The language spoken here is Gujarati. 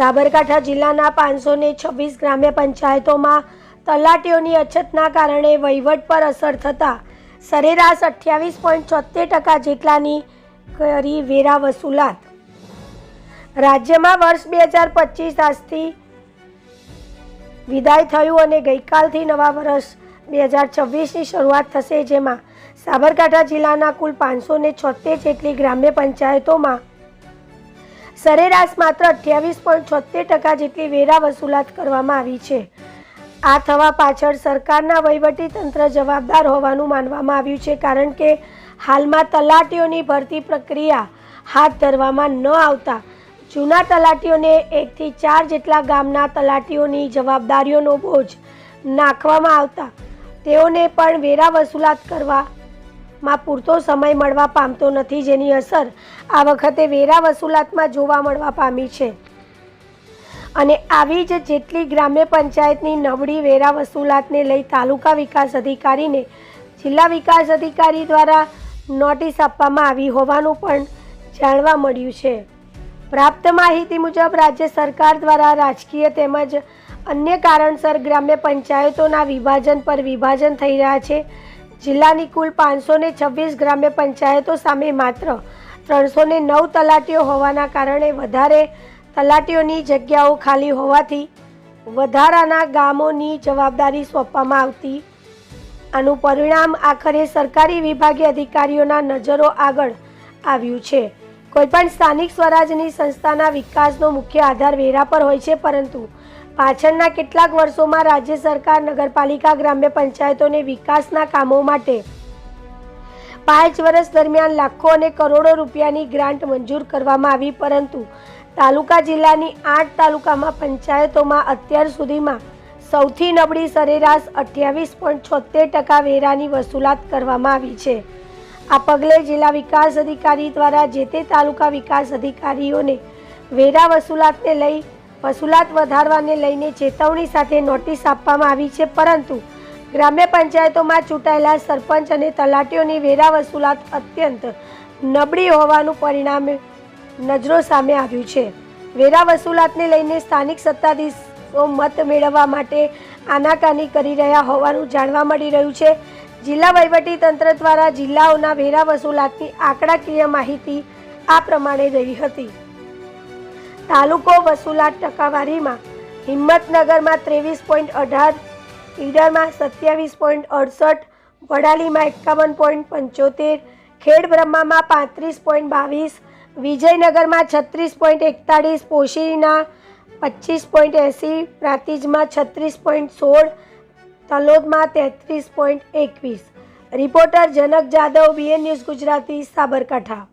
સાબરકાંઠા જિલ્લાના પાંચસો ને છવ્વીસ ગ્રામ્ય પંચાયતોમાં તલાટીઓની અછતના કારણે વહીવટ પર અસર થતાં સરેરાશ અઠ્યાવીસ પોઈન્ટ છોતેર ટકા જેટલાની કરી વેરા વસૂલાત. રાજ્યમાં વર્ષ બે હજાર પચીસ આજથી વિદાય થયું અને ગઈકાલથી નવા વર્ષ બે હજાર છવ્વીસની શરૂઆત થશે, જેમાં સાબરકાંઠા જિલ્લાના કુલ પાંચસો ને છોતેર જેટલી ગ્રામ્ય પંચાયતોમાં સરેરાશ માત્ર અઠ્યાવીસ પોઈન્ટ છોતેર ટકા જેટલી વેરા વસૂલાત કરવામાં આવી છે. આ થવા પાછળ સરકારના વહીવટી તંત્ર જવાબદાર હોવાનું માનવામાં આવ્યું છે કારણ કે હાલમાં તલાટીઓની ભરતી પ્રક્રિયા હાથ ધરવામાં ન આવતા જૂના તલાટીઓને એકથી ચાર જેટલા ગામના તલાટીઓની જવાબદારીઓનો બોજ નાખવામાં આવતા તેઓને પણ વેરા વસૂલાત કરવામાં પૂરતો સમય મળવા પામતો નથી જેની અસર આ વખતે વેરા વસૂલાતમાં જોવા મળવા પામી છે. અને આવી જ જેટલી ગ્રામ્ય પંચાયતની નબળી વેરા વસૂલાતને લઈ તાલુકા વિકાસ અધિકારીને જિલ્લા વિકાસ અધિકારી દ્વારા નોટિસ આપવામાં આવી હોવાનું પણ જાણવા મળ્યું છે. પ્રાપ્ત માહિતી મુજબ રાજ્ય સરકાર દ્વારા રાજકીય તેમજ અન્ય કારણસર ગ્રામ્ય પંચાયતોના વિભાજન પર વિભાજન થઈ રહ્યા છે. જિલ્લાની કુલ પાંચસો ને છવ્વીસ ગ્રામ્ય પંચાયતો સામે માત્ર ત્રણસો ને નવ તલાટીઓ હોવાના કારણે વધારે તલાટીઓની જગ્યાઓ ખાલી હોવાથી વધારાના ગામોની જવાબદારી સોંપવામાં આવતી. આનું પરિણામ આખરે સરકારી વિભાગીય અધિકારીઓના નજરો આગળ આવ્યું છે. કોઈપણ સ્થાનિક સ્વરાજની સંસ્થાના વિકાસનો મુખ્ય આધાર વેરા પર હોય છે, પરંતુ પાછળના કેટલાક વર્ષોમાં રાજ્ય સરકાર નગરપાલિકા ગ્રામ્ય પંચાયતોને વિકાસના કામો માટે પાંચ વર્ષ દરમિયાન લાખો અને કરોડો રૂપિયાની ગ્રાન્ટ મંજૂર કરવામાં આવી, પરંતુ તાલુકા જિલ્લાની આઠ તાલુકામાં પંચાયતોમાં અત્યાર સુધીમાં સૌથી નબળી સરેરાશ અઠ્યાવીસ પોઈન્ટ છોતેર ટકા વેરાની વસૂલાત કરવામાં આવી છે. આ પગલે જિલ્લા વિકાસ અધિકારી દ્વારા જે તે તાલુકા વિકાસ અધિકારીઓને વેરા વસૂલાતને લઈ વસૂલાત વધારવાને લઈને ચેતવણી સાથે નોટિસ આપવામાં આવી છે, પરંતુ ગ્રામ્ય પંચાયતોમાં ચૂંટાયેલા સરપંચ અને તલાટીઓની વેરા વસૂલાત અત્યંત નબળી હોવાનું પરિણામે નજરો સામે આવ્યું છે. વેરા વસૂલાતને લઈને સ્થાનિક સત્તાધીશો મત મેળવવા માટે આનાકાની કરી રહ્યા હોવાનું જાણવા મળી રહ્યું છે. જિલ્લા તંત્ર દ્વારા જિલ્લાઓના વેરા વસૂલાતની આંકડાકીય માહિતી આ પ્રમાણે રહી હતી. તાલુકો વસૂલાત ટકાવારીમાં હિંમતનગરમાં ત્રેવીસ પોઈન્ટ અઢાર, ઈડરમાં સત્યાવીસ પોઈન્ટ અડસઠ, વડાલીમાં એકાવન પોઈન્ટ પંચોતેર ખેડ બ્રહ્મામાં પાંત્રીસ પોઈન્ટ બાવીસ, વિજયનગરમાં છત્રીસ પોઈન્ટ એકતાળીસ, પોશીના પચીસ પોઈન્ટ એંસી, પ્રાતિજમાં છત્રીસ પોઈન્ટ સોળ, તલોદમાં તેત્રીસ પોઈન્ટ એકવીસ. Reporter Janak Jadav, BN news Gujarati, Sabarkantha.